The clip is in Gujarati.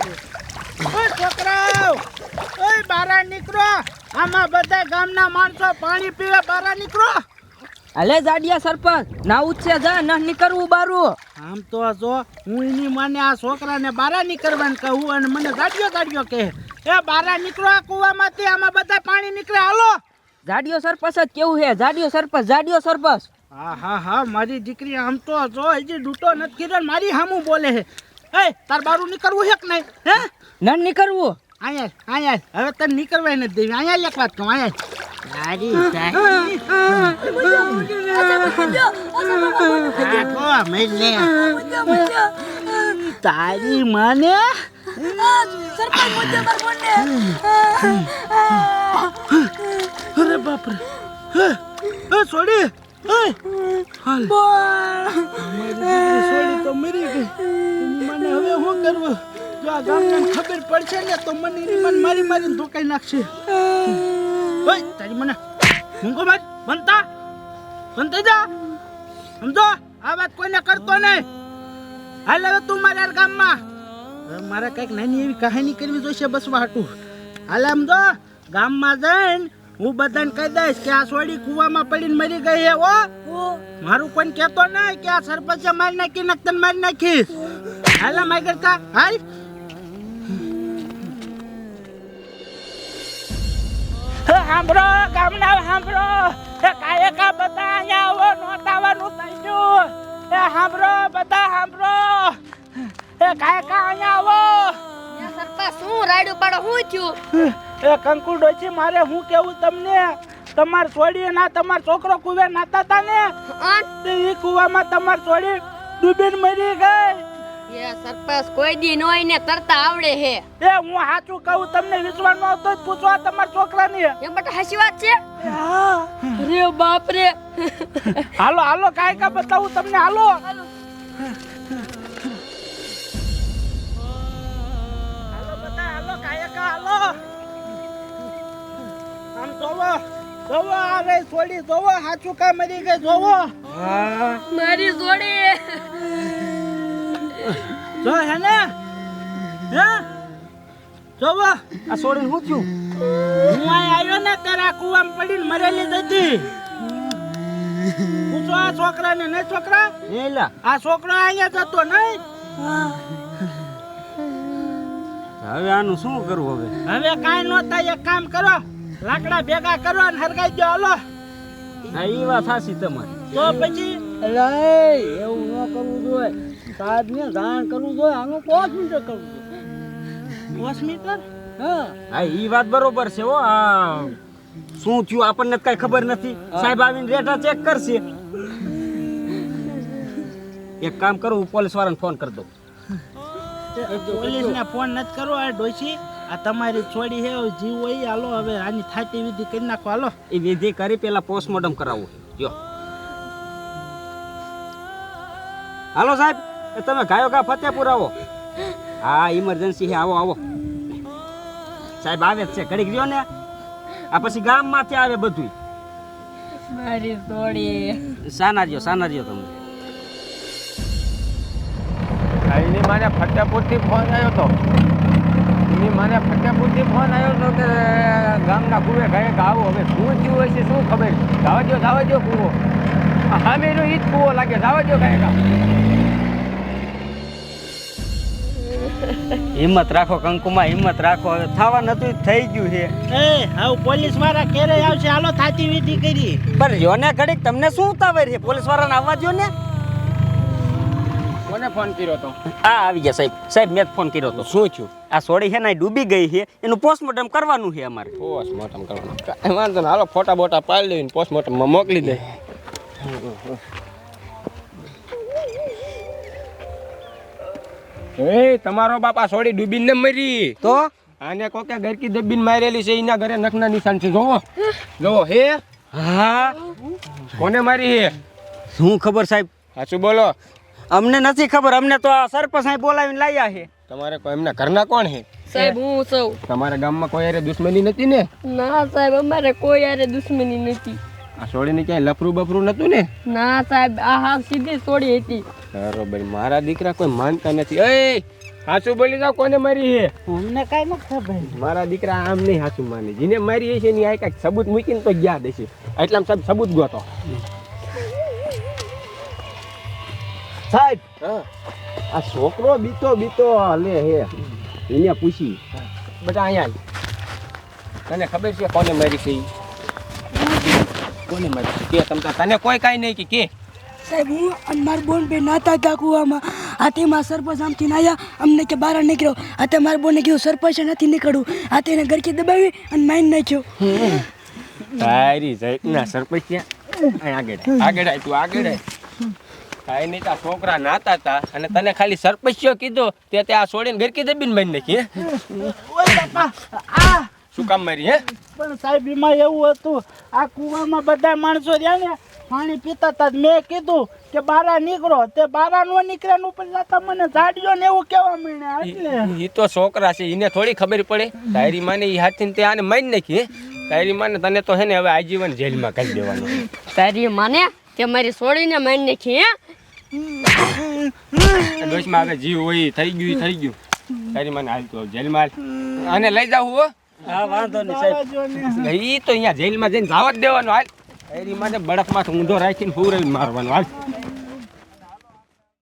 ઓ છોકરાઓ ઓય બહાર આમાં બધા ગામના માણસો પાણી પીવે બહાર નીકળો. અલે જાડિયા સરપંચ નાવું જા ના બારું. આમ તો જો બારા નીકળવાનું કહું અને મને જાડિયો જાડિયો કહે. બારા નીકળો આ કૂવામાંથી આમાં બધા પાણી નીકળે. હાલો. જાડિયો સરપંચ જ કેવું છે જાડિયો સરપંચ જાડિયો સરપંચ. હા હા હા મારી દીકરી આમ તો જો હજી ડૂટો નથી મારી હામું બોલે છે. એ તાર બારું નીકળવું છે કે નહીં હે? ન નીકળવું. અહીંયા અહીંયા હવે તને નીકળવાય નથી દેવી. અહીંયા એક વાત કહું અહીંયા તારી માને? અરે બાપરે. છોડી. હાલ. છોડી તો મરી ગઈ મને હવે શું કરવું જો આ ગામને ખબર પડશે ને તો મને એની મને મારી મારીને ધોકાઈ નાખશે ઓય તારી મને મૂંગો ભાઈ બનતા બનતા જા સમજો આ વાત કોઈને કરતો નહીં હાલ હવે તું મારા ગામમાં મારે કંઈક નાની એવી કહાની કરવી જોઈશે બસવા હાટું હાલ આમ જો ગામમાં જઈને હું બધાને કહી દઈશ કે આ સોડી કુવામાં પડીને મરી ગઈ હે ઓ મારું કોઈ કહેતો નહીં કે આ સરપંચે મારી નાખી ને તને મારી નાખીશ. હાલા માય કરતા હાલ. સાંભળો ગામના સાંભળો કાયે કા બધા અહીંયા આવો નોતાવાનું થઈ એ સાંભળો બધા સાંભળો એ કાયે કા અહીંયા આવો. સરપંચ શું રાડ્યું પાડો? શું થયું? એ કંકુ ડોચી મારે હું કેવું તમને? તમાર છોડી ના તમાર છોકરો કુવે નાતા તા ને તે ઈ કુવામાં તમાર છોડી ડૂબીને મરી ગઈ. એ સરપંચ કોઈ દી નોય ને તરતા આવડે હે. એ હું સાચું કહું તમને વિશ્વાસ ન આવતો પૂછવા તમાર છોકરાની. એ બટા હાચી વાત છે? બાપ રે હાલો હાલો કાંઈ કા બતાવું તમને હાલો. હાલો. બધા હાલો કાંઈ કા હાલો. જોવો જોવો છોડી કા મરી ગઈ જોવો. મારી જોડી. જો હે ને? હે? જોવો. આ છોડીને શું થયું? હું આવ્યો ને ત્યારે આ કુવામાં પડીને મરેલી જ પૂછો આ છોકરાને નહીં છોકરા? એલા આ છોકરો અહીંયા જતો નહીં. હવે આનું શું કરવું હવે? હવે કાંઈ ન થાય એક કામ કરો. લાકડા ભેગા કરો અને હરગાઈ દો હાલો. હા એ વાત સાચી તમારી. તો પછી? એટલે એવું ન કરવું જોઈએ. સાહેબ ને જાણ કરવું જોઈએ આનું પાંચ મિનિટ કરવું જોઈએ. પાંચ મીટર હા. હા એ વાત બરોબર છે હો. આ શું થયું આપણને કઈ ખબર નથી. સાહેબ આવીને રેટા ચેક કરશે. એક કામ કરું હું પોલીસ વાળાને ફોન કરી દઉં. પોલીસ ને ફોન નથી કરવો આ ડોશી. આ તમારી છોડી હે જીવ હોય હાલો હવે આની થાતી વિધિ કરી નાખો હાલો. એ વિધિ કરી પેલા પોસ્ટમોર્ટમ કરાવવું જો. હાલો સાહેબ તમે ગાયો ગા ફતેપુર આવો. હા ઇમરજન્સી હે આવો આવો. સાહેબ આવે જ છે ઘડીક ગયો ને. આ પછી ગામમાંથી આવે બધું મારી છોડી સાના રહ્યો સાના રહ્યો તમે એની માને ફતેપુરથી ફોન આવ્યો તો. એની માને ફતેપુરથી ફોન આવ્યો તો કે ગામના કુવે ગાયક આવો. હવે શું થયું હોય છે શું ખબર? જાવા દો કૂવો. આ સામેનો ઈ જ કૂવો લાગે. દો ગાયકા હિંમત રાખો કંકુમાં હિંમત રાખો. હવે થવા નતું થઈ ગયું છે. એ હવે પોલીસવાળા કેરે આવશે. હાલો થાતી વિધિ કરી પણ રહ્યો ને ઘડીક તમને શું ઉતાવળ છે? પોલીસ વાળાને આવવા દો ને. કોને ફોન કર્યો તો? આ આવી ગયા સાહેબ. સાહેબ મેં ફોન કર્યો તો. શું થયું? આ સોડી છે ને ડૂબી ગઈ છે. એનું પોસ્ટમોર્ટમ કરવાનું છે અમારે. પોસ્ટમોર્ટમ કરવાનું. વાંધો ને હાલો ફોટા બોટા પાડી લઈને પોસ્ટમોર્ટમમાં મોકલી દે. એ તમારો બાપા સોડી ડૂબીને મરી. તો? આને કોકે ગરકી દબીને મારેલી છે એના ઘરે નખના નિશાન છે. જોવો. જોવો હે? હા. કોને મારી હે શું ખબર સાહેબ? સાચું બોલો? અમને નથી ખબર. અમને તો આ સરપંચ સાહેબ બોલાવીને લાવ્યા છે. તમારે કોઈ એમના ઘરના કોણ હે સાહેબ હું સૌ. તમારા ગામમાં કોઈ હારે દુશ્મની નથી ને? ના સાહેબ અમારે કોઈ યારે દુશ્મની નથી. આ સોડીને ક્યાંય લફરું બફરું નતું ને? ના સાહેબ આ હાવ સીધી છોડી હતી. બરોબર મારા દીકરા કોઈ માનતા નથી. એ હાસુ બોલી જાવ કોને મારી છે? અમને કઈ ન ખબર. મારા દીકરા આમ નહીં હાસુ માને. જેને મારી છે ને આ કાંઈક સબૂત મૂકીને તો ગયા દેશે. એટલામાં સાહેબ સબૂત ગોતો. સાહેબ હા આ છોકરો બીતો બીતો લે હે. એને પૂછી. બધા અહીંયા તને ખબર છે કોને મારી છે કોને મારી છે? કે તમતા તને કોઈ કાંઈ નહીં કે કે? સાહેબ હું અને મારા બોન બે નાતા હતા કુવામાં. હાથેમાં સરપંચ આમથી નાયા અમને કે બહાર નીકળ્યો આતે મારા બોને કીધું સરપંચ નથી નીકળવું. હાથે એને ગરકી દબાવી અને માઇન નાખ્યો. તારી જાતના સરપંચ ત્યાં આગળ આગળ આય તું આગળ આય. કાંઈ નહીં તાર છોકરા નાતા હતા અને તને ખાલી સરપંચીઓ કીધું તે તે આ છોડીને ગરકી દબીને બની નાખી હે? ઓય બાપા આ. શું કામ મારી હે? પણ સાહેબ એમાં એવું હતું આ કુવામાં બધા માણસો રહ્યા ને પાણી પીતા હતા મેં કીધું કે બારા નીકળો. તે બારા નો નીકળ્યા ઉપર જતા મને ઝાડ્યો ને એવું કેવા મળ્યા એટલે. એ તો છોકરા છે એને થોડી ખબર પડે. ડાયરી માને એ હાથીને તે આને મારી નાખી તારી માને તને તો હે ને હવે આજીવન જેલમાં કરી દેવાનું. તારી માને તે મારી છોડીને મારી નાખી હે? ડોશમાં હવે જીવ હોય થઈ ગયું થઈ ગયું. તારી મને હાલ તો જેલમાં અને લઈ જાવ હો. હા વાંધો નહીં સાહેબ. ઈ તો અહીંયા જેલમાં જઈને જાવ જ દેવાનો હાલ. તારી મને બળફમાં ઊંધો રાખીને પૂરાવીને મારવાનો હાલ.